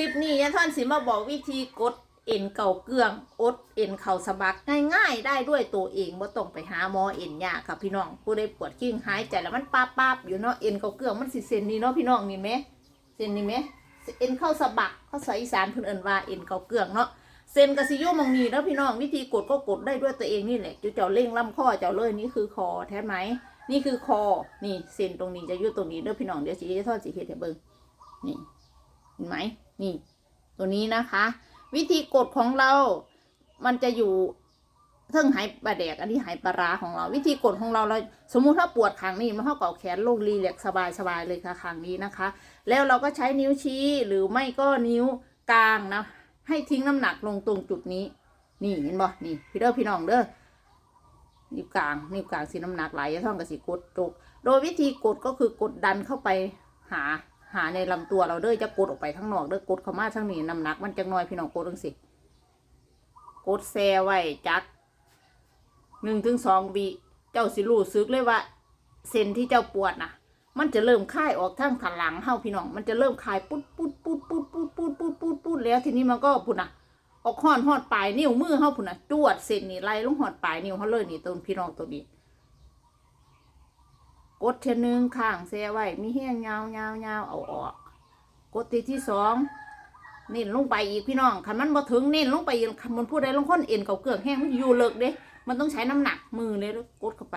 ลิปนี้ยายท่อนสิมาบอกวิธีกดเอ็นเก่าเกลืองอดเอ็นเข่าสะบักง่ายๆ ได้ด้วยตัวเองว่าต้องไปหาหมอเอ็นยากค่ะพี่น้องผู้ใดปวดกิ้งหายใจแล้วมันป้าป้าบอยู่เนาะเอ็นเก่าเกลืองมันสิเซนนี่เนาะพี่น้องนี่ไหมเซนนี่ไหมเอ็นเข้าสะบักเขาใส่อีสานเพิ่นเอินว่าเอ็นเก่าเกลืองเนาะเซนกะสิโยมองนีเนาะพี่น้องวิธีกดก็กดได้ด้วยตัวเองนี่แหละจุเจ้าเล่งลำข้อเจ้าเลยนี่คือคอแท้ไหมนี่คือคอนี่เซนตรงนี้จะอยู่ตรงนี้เด้อพี่น้องเดี๋ยวสิจะทอดสิเฮ็ดให้เบิ่งนี่ เห็นไหมนี่ ตัวนี้นะคะ วิธีกดของเรา มันจะอยู่เทิงหายปลาแดกอันนี้หายปลาร้าของเรา วิธีกดของเราเราสมมุติถ้าปวดขางนี้มันเท่ากับแขนลงรีแลกสบายสบายเลยค่ะขางนี้นะคะ แล้วเราก็ใช้นิ้วชี้หรือไม่ก็นิ้วกลางนะ ให้ทิ้งน้ำหนักลงตรงจุดนี้ นี่เห็นบ่นี่พี่เด้อพี่น้องเด้อนิ้วกลางนิ้วกลางสีน้ำหนักไหลจะท่องกับสีกดจกโดยวิธีกดก็คือกดดันเข้าไปหา หาในลำตัวเราเด้อจะกดออกไปข้างนอกเด้อกดเข้ามาทางนี้น้ำหนักมันจังน้อยพี่น้องกดจังสิกดแซ่ไว้จักหนึ่งถึงสองวิเจ้าสิรู้สึกเลยว่าเส้นที่เจ้าปวดนะมันจะเริ่มคลายออกทางถันหลังเฮาพี่น้องมันจะเริ่มคลายปุ๊ดปุ๊ดปุ๊ดปุ๊ดปุ๊ดปุ๊ดปุ๊ดปุ๊ดปุ๊ดแล้วทีนี้มันก็พุ่นนะออกหอนหอดปลายนิ้วมือเฮาพุ่นนะจวดเส้นนี่ไล่ลงหอดปลายนิ้วเฮาเลยนี่ตัวพี่น้องตัวนี้ กดเทนึงข้างแซไว้มีแห้งยาวยาวยาวเอาออก กดทีที่สองเน้นลงไปอีกพี่น้องคันมันบ่ถึงเน้นลงไปอีกคันมันพูดได้ลงคนเอ็นเก่าเกือกแห้งมันอยู่เลิกเด้ มันต้องใช้น้ำหนักมือเลยแล้วกดเข้าไป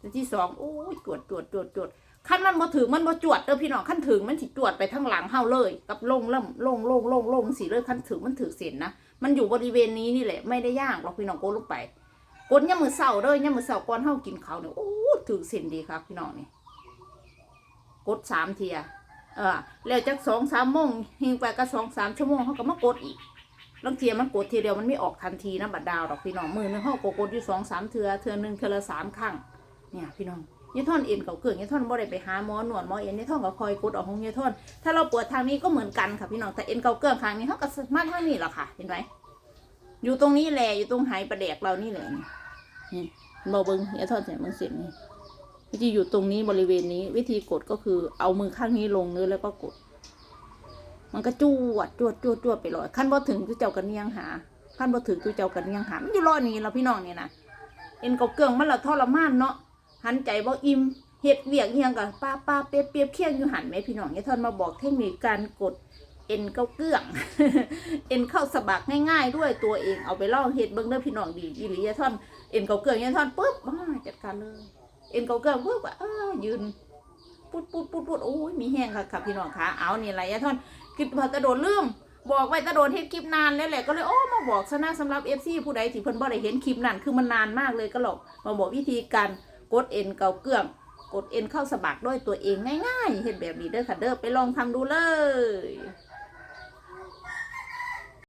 ทีที่สองโอ้ยจวดจวดจวดจวดคันมันบ่ถึงมันบ่จวดเด้อพี่น้องคันถึงมันสิจวดไปทางหลังเฮาเลย กับลงเริ่มลงลงลงลงสิเลยคันถึงมันถือเส้นนะมันอยู่บริเวณนี้นี่แหละไม่ได้ยางหรอกพี่น้องกดลงไปกดย่ำมือเสาเด้อย่ำมือเสาก่อนเฮากินเขาเนี่ยโอ้ ถือเส้นดีครับพี่น้องนี่กดสามเทียเออแล้วจากสองสามโมงหิงไปก็สองสามชั่วโมงเขาก็มากดอีกบางเทียมันกดทีเดียวมันไม่ออกทันทีนะบัดดาวดอกพี่น้องมือนึงเขาก็กดอยู่สองสามเทือเทือหนึ่งเทือละสามครั้งเนี่ยพี่น้องยี่ท่อนเอ็นเก่าเกิดยี่ท่อนบ่ได้ไปหาหมอหนวดหมอเอ็นยี่ท่อนก็คอยกดออกของยี่ท่อนถ้าเราปวดทางนี้ก็เหมือนกันค่ะพี่น้องแต่เอ็นเก่าเกิดทางนี้เขาก็มาทางนี้แหละค่ะเห็นไหมอยู่ตรงนี้แหละอยู่ตรงหายประแดกเรานี่แหละนี่ นี่บอเบิ้งยี่ท่อนเสียมึงเสียงนี่วิธีอยู่ตรงนี้บริเวณนี้ วิธีกดก็คือเอามือข้างนี้ลงเนื้อแล้วก็กด มันก็จวดจวดจวดจวดไปเลยขั้นบ่ถึงคือเจ้ากันเนียงหาขั้นบ่ถึงคือเจ้ากันเนียงหามันอยู่รอดนี้แล้วพี่น้องนี่นะเอ็นเกาเกืองมันละทรมานเนาะหันใจบ่อิ่มเฮ็ดเวียกเฮียงกับป้าป้าเปียบเปียบเคียงอยู่หันไหมพี่น้องเนี่ยท่านมาบอกเทคนิคการกด เอ็นเกาเกลือง เอ็นเข้าสะบักง่ายๆด้วยตัวเองเอาไปลองเฮ็ดเบิ่งเด้อพี่น้องดีอีหลียาท่อนเอ็นเกาเกืองยาท่อนปุ๊บอ้าจัดการเลย เอ็นเกาเกิงปุ๊บก็อ้ายืนปุดปุดปุดปุดโอ้ยมีแห้งค่ะค่ะพี่น้องคะเอานี่ไรยะท่อนคลิปพอตะโดนลืมบอกไว้ตะโดนเฮ็ดคลิปนานแล้วแหละก็เลยโอ้มาบอกซะนะสำหรับเอฟซีผู้ใดที่เพิ่นบ่ได้เห็นคลิปนั้นคือมันนานมากเลยก็หรอกมาบอกวิธีการกดเอ็นเกาเกลืองกดเอ็นเข้าสะบักด้วยตัวเองง่ายๆเห็นแบบนี้เด้อค่ะเด้อไปลองทำดูเลย